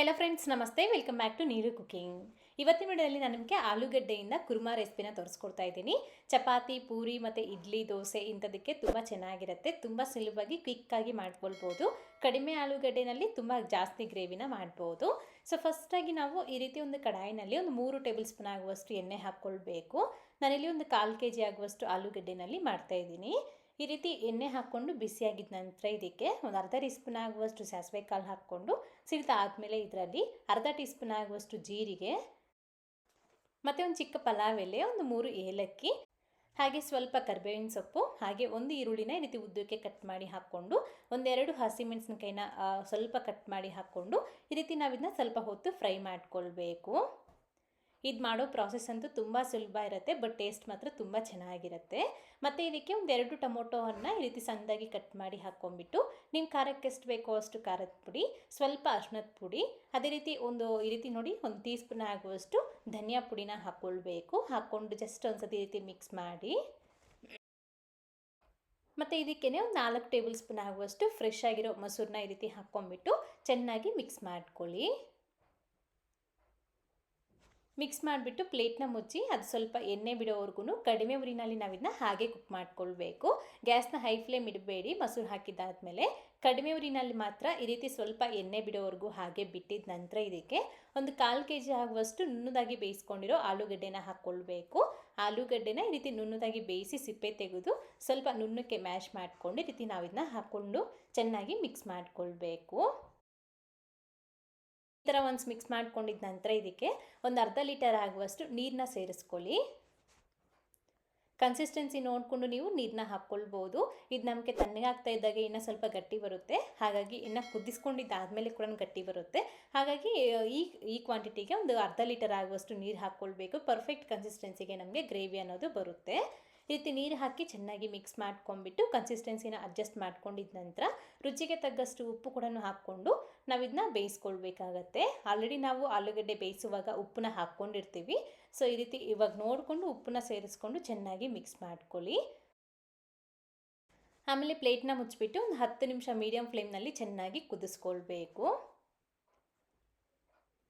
Hello friends ನಮಸ್ತೆ. Welcome back to ನೀರು cooking ಇವತ್ತಿನ ವಿಡಿಯೋದಲ್ಲಿ ನಾನು ನಿಮಗೆ ಆಲೂಗಡ್ಡೆಯಿಂದ ಕುರ್ಮಾ ರೆಸಿಪಿನ ತೋರಿಸ್ಕೊಡ್ತಾ ಇದ್ದೀನಿ. ಚಪಾತಿ, ಪೂರಿ ಮತ್ತು ಇಡ್ಲಿ, ದೋಸೆ ಇಂಥದಕ್ಕೆ ತುಂಬ ಚೆನ್ನಾಗಿರುತ್ತೆ. ತುಂಬ ಸುಲಭವಾಗಿ ಕ್ವಿಕ್ಕಾಗಿ ಮಾಡ್ಕೊಳ್ಬೋದು. ಕಡಿಮೆ ಆಲೂಗಡ್ಡೆನಲ್ಲಿ ತುಂಬ ಜಾಸ್ತಿ ಗ್ರೇವಿನ ಮಾಡ್ಬೋದು. ಸೊ ಫಸ್ಟಾಗಿ ನಾವು ಈ ರೀತಿ ಒಂದು ಕಡಾಯಿನಲ್ಲಿ ಒಂದು ಮೂರು ಟೇಬಲ್ ಸ್ಪೂನ್ ಆಗುವಷ್ಟು ಎಣ್ಣೆ ಹಾಕ್ಕೊಳ್ಬೇಕು. ನಾನಿಲ್ಲಿ ಒಂದು ಕಾಲು ಕೆ ಜಿ ಆಗುವಷ್ಟು ಆಲೂಗಡ್ಡೆನಲ್ಲಿ ಮಾಡ್ತಾಯಿದ್ದೀನಿ ಈ ರೀತಿ ಎಣ್ಣೆ ಹಾಕ್ಕೊಂಡು ಬಿಸಿಯಾಗಿದ್ದ ನಂತರ ಇದಕ್ಕೆ ಒಂದು ಅರ್ಧ ಟೀ ಸ್ಪೂನ್ ಆಗುವಷ್ಟು ಸಾಸಿವೆ ಕಾಳು ಹಾಕ್ಕೊಂಡು ಸಿಡಿತ ಆದಮೇಲೆ ಇದರಲ್ಲಿ ಅರ್ಧ ಟೀ ಸ್ಪೂನ್ ಆಗುವಷ್ಟು ಜೀರಿಗೆ, ಮತ್ತು ಒಂದು ಚಿಕ್ಕ ಪಲಾವ್ ಎಲೆ ಒಂದು ಮೂರು ಏಲಕ್ಕಿ, ಹಾಗೆ ಸ್ವಲ್ಪ ಕರಿಬೇವಿನ ಸೊಪ್ಪು, ಹಾಗೆ ಒಂದು ಈರುಳ್ಳಿನ ಈ ರೀತಿ ಉದ್ದಕ್ಕೆ ಕಟ್ ಮಾಡಿ ಹಾಕ್ಕೊಂಡು ಒಂದೆರಡು ಹಸಿಮೆಣಸಿನಕಾಯಿನ ಸ್ವಲ್ಪ ಕಟ್ ಮಾಡಿ ಹಾಕ್ಕೊಂಡು ಈ ರೀತಿ ನಾವು ಸ್ವಲ್ಪ ಹೊತ್ತು ಫ್ರೈ ಮಾಡ್ಕೊಳ್ಬೇಕು. ಇದು ಮಾಡೋ ಪ್ರಾಸೆಸ್ ಅಂತೂ ತುಂಬ ಸುಲಭ ಇರುತ್ತೆ ಬಟ್ ಟೇಸ್ಟ್ ಮಾತ್ರ ತುಂಬ ಚೆನ್ನಾಗಿರುತ್ತೆ. ಮತ್ತು ಇದಕ್ಕೆ ಒಂದೆರಡು ಟೊಮೊಟೊವನ್ನು ಈ ರೀತಿ ಸಣ್ಣದಾಗಿ ಕಟ್ ಮಾಡಿ ಹಾಕ್ಕೊಂಬಿಟ್ಟು ನಿಮ್ಮ ಖಾರಕ್ಕೆ ಎಷ್ಟು ಬೇಕೋ ಅಷ್ಟು ಖಾರದ ಪುಡಿ, ಸ್ವಲ್ಪ ಅರ್ಶಿನದ ಪುಡಿ, ಅದೇ ರೀತಿ ಒಂದು ಈ ರೀತಿ ನೋಡಿ ಒಂದು ಟೀ ಸ್ಪೂನ್ ಆಗುವಷ್ಟು ಧನಿಯಾ ಪುಡಿನ ಹಾಕ್ಕೊಳ್ಬೇಕು ಹಾಕ್ಕೊಂಡು ಜಸ್ಟ್ ಒಂದು ಸತಿ ಈ ರೀತಿ ಮಿಕ್ಸ್ ಮಾಡಿ. ಮತ್ತು ಇದಕ್ಕೇ ಒಂದು ನಾಲ್ಕು ಟೇಬಲ್ ಸ್ಪೂನ್ ಆಗುವಷ್ಟು ಫ್ರೆಶ್ ಆಗಿರೋ ಮೊಸರನ್ನ ಈ ರೀತಿ ಹಾಕ್ಕೊಂಬಿಟ್ಟು ಚೆನ್ನಾಗಿ ಮಿಕ್ಸ್ ಮಾಡ್ಕೊಳ್ಳಿ. ಮಿಕ್ಸ್ ಮಾಡಿಬಿಟ್ಟು ಪ್ಲೇಟ್ನ ಮುಚ್ಚಿ ಅದು ಸ್ವಲ್ಪ ಎಣ್ಣೆ ಬಿಡೋವರೆಗೂ ಕಡಿಮೆ ಉರಿನಲ್ಲಿ ನಾವು ಇದನ್ನ ಹಾಗೆ ಕುಕ್ ಮಾಡ್ಕೊಳ್ಬೇಕು. ಗ್ಯಾಸ್ನ ಹೈ ಫ್ಲೇಮ್ ಇಡಬೇಡಿ, ಮೊಸರು ಹಾಕಿದ್ದಾದಮೇಲೆ. ಕಡಿಮೆ ಉರಿನಲ್ಲಿ ಮಾತ್ರ ಈ ರೀತಿ ಸ್ವಲ್ಪ ಎಣ್ಣೆ ಬಿಡೋವರೆಗೂ ಹಾಗೆ ಬಿಟ್ಟಿದ ನಂತರ ಇದಕ್ಕೆ ಒಂದು ಕಾಲು ಕೆ ಜಿ ಆಗುವಷ್ಟು ನುಣ್ಣದಾಗಿ ಬೇಯಿಸ್ಕೊಂಡಿರೋ ಆಲೂಗಡ್ಡೆನ ಹಾಕ್ಕೊಳ್ಬೇಕು ಆಲೂಗಡ್ಡೆನ ಈ ರೀತಿ ನುಣ್ಣದಾಗಿ ಬೇಯಿಸಿ ಸಿಪ್ಪೆ ತೆಗೆದು ಸ್ವಲ್ಪ ನುಣ್ಣಕ್ಕೆ ಮ್ಯಾಶ್ ಮಾಡಿಕೊಂಡು ಈ ರೀತಿ ನಾವು ಇದನ್ನ ಹಾಕ್ಕೊಂಡು ಚೆನ್ನಾಗಿ ಮಿಕ್ಸ್ ಮಾಡಿಕೊಳ್ಬೇಕು. ಈ ಥರ ಒಂದು ಮಿಕ್ಸ್ ಮಾಡ್ಕೊಂಡಿದ್ದ ನಂತರ ಇದಕ್ಕೆ ಒಂದು ಅರ್ಧ ಲೀಟರ್ ಆಗುವಷ್ಟು ನೀರನ್ನ ಸೇರಿಸ್ಕೊಳ್ಳಿ. ಕನ್ಸಿಸ್ಟೆನ್ಸಿ ನೋಡಿಕೊಂಡು ನೀವು ನೀರನ್ನ ಹಾಕ್ಕೊಳ್ಬೋದು. ಇದು ನಮಗೆ ತಣ್ಣಗಾಗ್ತಾ ಇದ್ದಾಗ ಇನ್ನೂ ಸ್ವಲ್ಪ ಗಟ್ಟಿ ಬರುತ್ತೆ. ಹಾಗಾಗಿ ಇನ್ನು ಕುದಿಸ್ಕೊಂಡಿದ್ದಾದಮೇಲೆ ಕೂಡ ಗಟ್ಟಿ ಬರುತ್ತೆ. ಹಾಗಾಗಿ, ಈ ಈ ಕ್ವಾಂಟಿಟಿಗೆ ಒಂದು ಅರ್ಧ ಲೀಟರ್ ಆಗುವಷ್ಟು ನೀರು ಹಾಕ್ಕೊಳ್ಬೇಕು. ಪರ್ಫೆಕ್ಟ್ ಕನ್ಸಿಸ್ಟೆನ್ಸಿಗೆ ನಮಗೆ ಗ್ರೇವಿ ಅನ್ನೋದು ಬರುತ್ತೆ. ಈ ರೀತಿ ನೀರು ಹಾಕಿ ಚೆನ್ನಾಗಿ ಮಿಕ್ಸ್ ಮಾಡ್ಕೊಂಡ್ಬಿಟ್ಟು ಕನ್ಸಿಸ್ಟೆನ್ಸಿನ ಅಡ್ಜಸ್ಟ್ ಮಾಡ್ಕೊಂಡಿದ್ದ ನಂತರ ರುಚಿಗೆ ತಗ್ಗಷ್ಟು ಉಪ್ಪು ಕೂಡ ಹಾಕ್ಕೊಂಡು ನಾವು ಇದನ್ನ ಬೇಯಿಸ್ಕೊಳ್ಬೇಕಾಗತ್ತೆ. ಆಲ್ರೆಡಿ ನಾವು ಆಲೂಗಡ್ಡೆ ಬೇಯಿಸುವಾಗ ಉಪ್ಪನ್ನ ಹಾಕ್ಕೊಂಡಿರ್ತೀವಿ. ಸೊ ಈ ರೀತಿ ಇವಾಗ ನೋಡಿಕೊಂಡು ಉಪ್ಪನ್ನ ಸೇರಿಸ್ಕೊಂಡು ಚೆನ್ನಾಗಿ ಮಿಕ್ಸ್ ಮಾಡ್ಕೊಳ್ಳಿ. ಆಮೇಲೆ ಪ್ಲೇಟ್ನ ಮುಚ್ಚಿಬಿಟ್ಟು ಒಂದು ಹತ್ತು ನಿಮಿಷ ಮೀಡಿಯಮ್ ಫ್ಲೇಮ್ನಲ್ಲಿ ಚೆನ್ನಾಗಿ ಕುದಿಸ್ಕೊಳ್ಬೇಕು.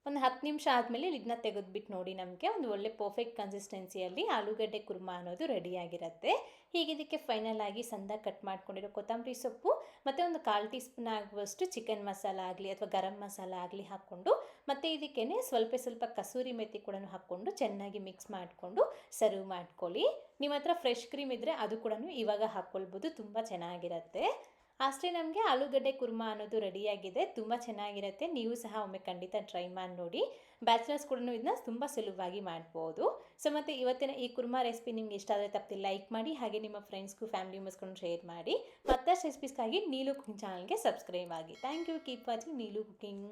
ಒಂದು ಹತ್ತು ನಿಮಿಷ ಆದಮೇಲೆ ಇದನ್ನ ತೆಗೆದುಬಿಟ್ಟು ನೋಡಿ ನಮಗೆ ಒಂದು ಒಳ್ಳೆ ಪರ್ಫೆಕ್ಟ್ ಕನ್ಸಿಸ್ಟೆನ್ಸಿಯಲ್ಲಿ ಆಲೂಗಡ್ಡೆ ಕುರ್ಮಾ ಅನ್ನೋದು ರೆಡಿಯಾಗಿರುತ್ತೆ ಹೀಗೆ ಇದಕ್ಕೆ ಫೈನಲ್ ಆಗಿ ಸಂದ ಕಟ್ ಮಾಡ್ಕೊಂಡಿರೋ ಕೊತ್ತಂಬರಿ ಸೊಪ್ಪು, ಮತ್ತು ಒಂದು ಕಾಲು ಟೀ ಸ್ಪೂನ್ ಆಗುವಷ್ಟು ಚಿಕನ್ ಮಸಾಲ ಆಗಲಿ ಅಥವಾ ಗರಂ ಮಸಾಲ ಆಗಲಿ ಹಾಕ್ಕೊಂಡು, ಮತ್ತು ಇದಕ್ಕೇ ಸ್ವಲ್ಪ ಸ್ವಲ್ಪ ಕಸೂರಿ ಮೆಥಿ ಕೂಡ ಹಾಕ್ಕೊಂಡು ಚೆನ್ನಾಗಿ ಮಿಕ್ಸ್ ಮಾಡಿಕೊಂಡು ಸರ್ವ್ ಮಾಡ್ಕೊಳ್ಳಿ. ನಿಮ್ಮ ಹತ್ರ ಫ್ರೆಶ್ ಕ್ರೀಮ್ ಇದ್ದರೆ ಅದು ಕೂಡ ಇವಾಗ ಹಾಕ್ಕೊಳ್ಬೋದು, ತುಂಬ ಚೆನ್ನಾಗಿರುತ್ತೆ. ಅಷ್ಟೇ ನಮಗೆ ಆಲೂಗಡ್ಡೆ ಕುರ್ಮಾ ಅನ್ನೋದು ರೆಡಿಯಾಗಿದೆ. ತುಂಬ ಚೆನ್ನಾಗಿರುತ್ತೆ. ನೀವು ಸಹ ಒಮ್ಮೆ ಖಂಡಿತ ಟ್ರೈ ಮಾಡಿ ನೋಡಿ. ಬ್ಯಾಚುಲರ್ಸ್ ಕೂಡ ಇದನ್ನ ತುಂಬ ಸುಲಭವಾಗಿ ಮಾಡ್ಬೋದು. ಸೊ ಮತ್ತು ಇವತ್ತಿನ ಈ ಕುರ್ಮಾ ರೆಸಿಪಿ ನಿಮ್ಗೆ ಇಷ್ಟ ಆದರೆ ತಪ್ಪದೆ ಲೈಕ್ ಮಾಡಿ, ಹಾಗೆ ನಿಮ್ಮ ಫ್ರೆಂಡ್ಸ್ಗೂ ಫ್ಯಾಮಿಲಿ ಮೆಂಬರ್ಸ್ಗೂ ಶೇರ್ ಮಾಡಿ. ಮತ್ತಷ್ಟು ರೆಸಿಪೀಸ್ಗಾಗಿ ನೀಲು ಕುಕಿಂಗ್ ಚಾನಲ್ಗೆ ಸಬ್ಸ್ಕ್ರೈಬ್ ಆಗಿ. Thank you keep watching Neelu cooking.